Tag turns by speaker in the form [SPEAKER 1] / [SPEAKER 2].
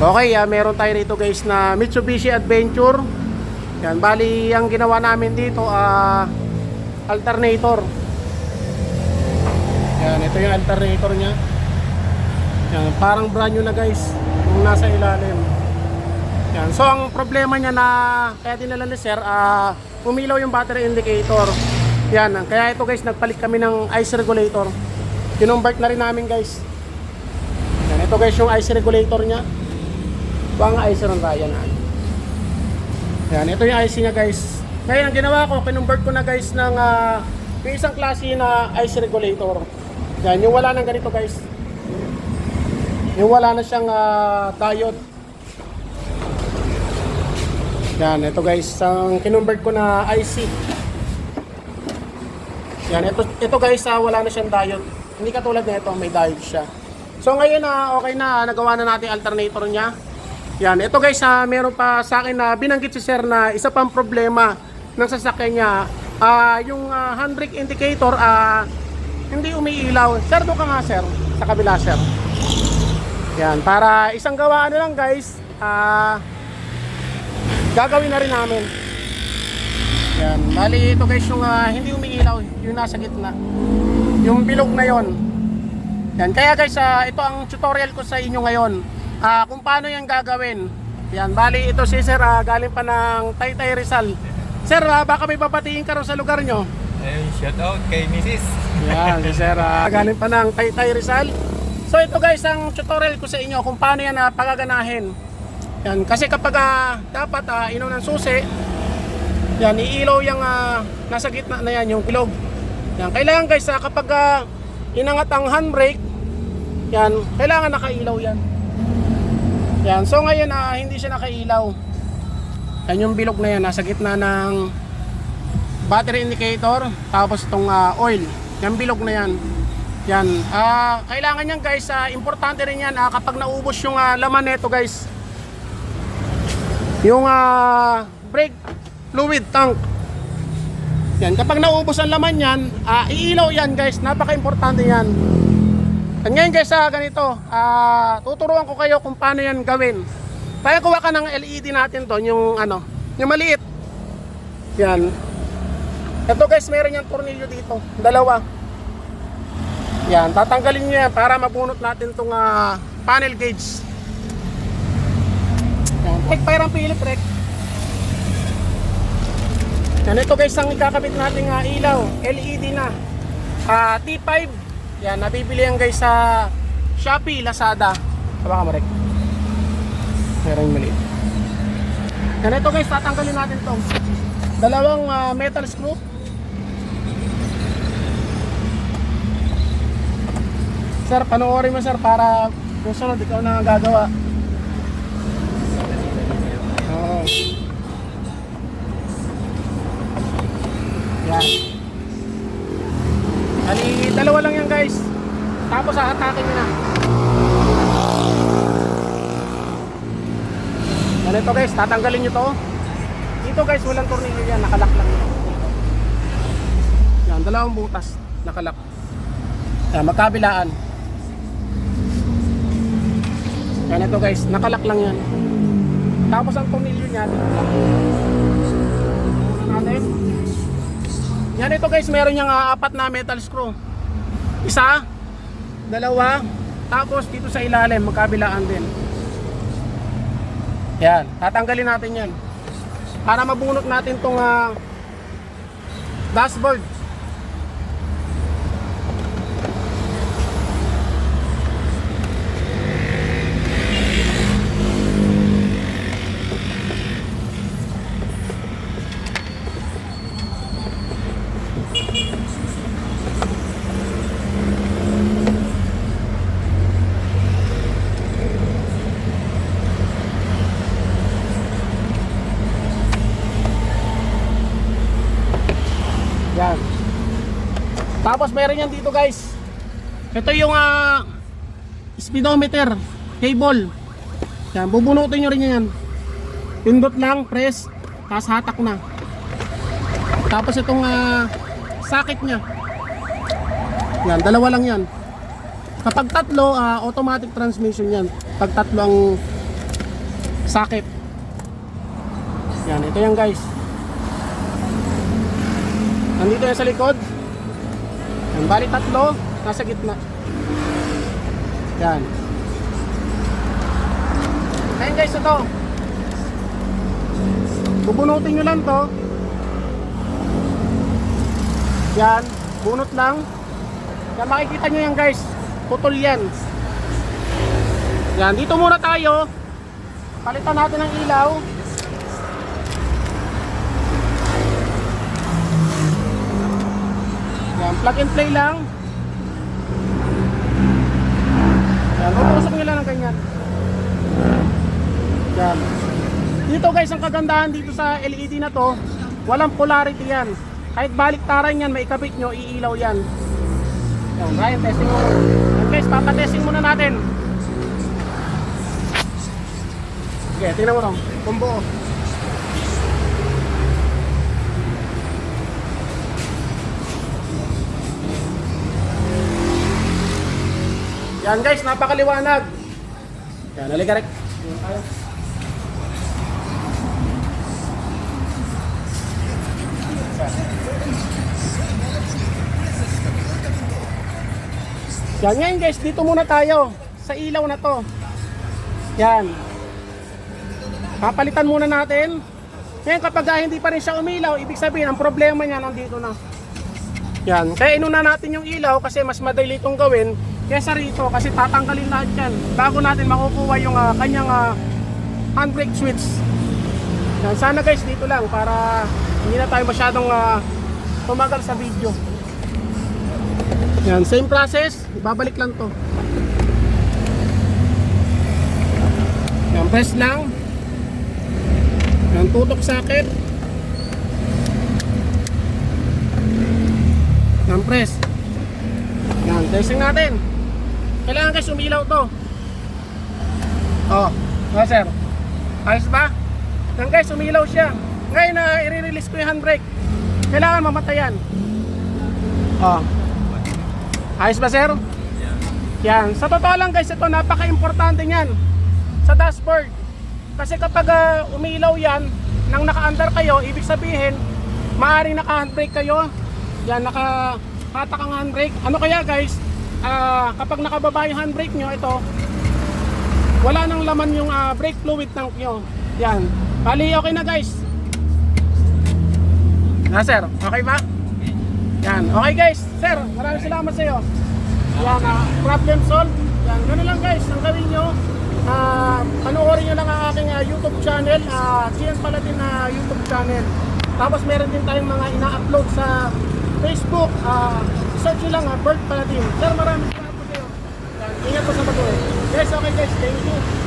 [SPEAKER 1] Okay, ah, meron tayo rito guys na Mitsubishi Adventure. Yan, bali ang ginawa namin dito ah alternator. Yan, ito yung alternator niya. Yan, parang brand new na guys, yung nasa ilalim. Yan, so ang problema niya na kaya dinala ni sir, ah umilaw yung battery indicator. Yan, kaya ito guys, nagpalit kami ng ice regulator. Kinumbert na rin namin guys. Yan, ito guys yung ice regulator niya. Ito ang ice ng Ryan. ah. Yan, ito yung IC niya guys. Ngayon, ang ginawa ko, kinumbert ko na guys ng ah, yung isang klase na ice regulator. Yan, yung wala nang ganito guys. Yung wala na siyang ah, diode. Yan, ito guys, ang kinumbert ko na IC. Yan, ito, ito guys, ah, wala na siyang diode. Hindi katulad na ito, may diode siya. So ngayon na okay na, nagawa na natin alternator niya. Yan, ito guys, ah, meron pa sa akin na binanggit si sir na isa pang problema ng sasakyan niya. Ah, yung ah, handbrake indicator, ah, hindi umiilaw. Sir, doon ka nga sir, sa kabila sir. Yan, para isang gawaan na lang guys, ah, gagawin na rin namin. Yan, bali ito guys yung ah, hindi umiilaw, yung nasa gitna. Yung bilog na yon. Yan, kaya guys, ah, ito ang tutorial ko sa inyo ngayon. Ah, kung paano yan gagawin. Yan, bali ito si Sir, ah, galing pa ng Taytay Rizal. Sir, ah, baka may papatiin ka sa lugar nyo.
[SPEAKER 2] Ayun, shout out kay Mrs.
[SPEAKER 1] Yan, si Sir, ah, galing pa ng Taytay Rizal. So ito guys, ang tutorial ko sa inyo kung paano yan ah, pagaganahin. Yan, kasi kapag ah, dapat uh, inaw ng susi, yan, iilaw yung ah, nasa gitna na yan, yung bilog. Yan, kailangan guys, ah, kapag ah, inangat ang handbrake, yan, kailangan nakailaw yan. Yan, so ngayon ah, hindi siya nakailaw. Yan yung bilog na yan, nasa gitna ng battery indicator, tapos itong ah, oil. Yan bilog na yan. Yan, ah, kailangan yan guys, ah, importante rin yan ah, kapag naubos yung ah, laman nito guys. Yung ah, brake fluid tank. Yan, kapag naubos ang laman yan, ah, iilaw yan guys, napaka-importante yan. At ngayon guys, ah, ganito, ah, tuturuan ko kayo kung paano yan gawin. Kaya kuha ka ng LED natin to, yung ano, yung maliit. Yan. Ito guys, meron yung tornilyo dito, dalawa. Yan, tatanggalin nyo yan para mabunot natin tong ah, panel gauge. Yan, take fire ang Philip Rec. Yan, ito guys ang ikakabit natin nga ilaw, LED na. Ah, T5. Yan, nabibili yan guys sa Shopee, Lazada. Baka mo Rec. Meron yung maliit. Yan, ito guys, tatanggalin natin to. Dalawang ah, metal screw. Sir, panoorin mo sir para kung sunod ikaw na ang gagawa. Oo. Yan. Ali, dalawa lang yan guys. Tapos ahatakin nyo na. Yan ito guys, tatanggalin nyo to. Dito guys, walang tornilyo yan, nakalak lang yan. Yan, dalawang butas, nakalak. Yan, magkabilaan. Yan ito guys, nakalak lang yan. Tapos ang tornilyo niya, dito lang. Natin. Yan ito guys, meron niyang ah, apat na metal screw. Isa, dalawa, tapos dito sa ilalim, magkabilaan din. Yan, tatanggalin natin yan. Para mabunot natin tong ah, dashboard. Yan. Tapos meron yan dito guys. Ito yung ah, speedometer, cable. Yan, bubunutin nyo rin yan. Pindot lang, press, tapos hatak na. Tapos itong ah, socket nya. Yan, dalawa lang yan. Kapag tatlo, ah, automatic transmission yan. Pag tatlo ang sakit. Yan, ito yan guys. Nandito yan sa likod. Bali tatlo, nasa gitna. Yan. Ayan guys, ito. Bubunutin nyo lang to. Yan, bunot lang. Yan, makikita nyo yan guys. Putol yan. Yan, dito muna tayo. Palitan natin ang ilaw. Plug and play lang. Yan, utusok nyo lang ng ganyan. Yan. Dito guys, ang kagandahan dito sa LED na to, walang polarity yan. Kahit baliktaran yan, may ikabit nyo, iilaw yan. Yan, Ryan, testing mo. Yan guys, papatesting muna natin. Sige, tingnan mo lang. Kung buo. Yan guys, napakaliwanag. Yan, halika rek. Yan tayo. Yan ngayon guys, dito muna tayo sa ilaw na to. Yan. Papalitan muna natin. Ngayon kapag ah, hindi pa rin siya umilaw, ibig sabihin ang problema niya nandito na. Yan. Kaya inuna natin yung ilaw kasi mas madali itong gawin kesa rito kasi tatanggalin lahat yan bago natin makukuha yung ah, kanyang ah, handbrake switch. Yan. Sana guys dito lang para hindi na tayo masyadong ah, tumagal sa video. Yan, same process, ibabalik lang to. Yan, press lang. Yan, tutok socket. Yan, press. Yan, testing natin. Kailangan guys umilaw to. Oh, oh sir. Ayos ba? Yan guys, umilaw siya. Ngayon na i-release ko yung handbrake. Kailangan mamatayan. Oh. Ayos ba sir? Yan. Sa totoo lang guys, ito napaka-importante niyan sa dashboard. Kasi kapag ah, umilaw yan, nang naka-under kayo, ibig sabihin, maaaring naka-handbrake kayo. Yan, naka-hatak ang handbrake. Ano kaya guys, ah, kapag nakababa yung handbrake nyo, ito, wala nang laman yung ah, brake fluid tank nyo. Yan. Bali, okay na guys. Na sir, okay ba? Yan. Okay guys. Sir, maraming salamat sa iyo. Yan, ah, problem solved. Yan, ganoon lang guys. Ang gawin nyo, ah, panoorin nyo lang ang aking ah, YouTube channel. Uh, Gian Paladin na YouTube channel. Tapos meron din tayong mga ina-upload sa Facebook. ah search nyo lang, ah, Bert Paladin. Sir, maraming salamat po. Yan, ingat po sa pag Guys, okay guys. Thank you.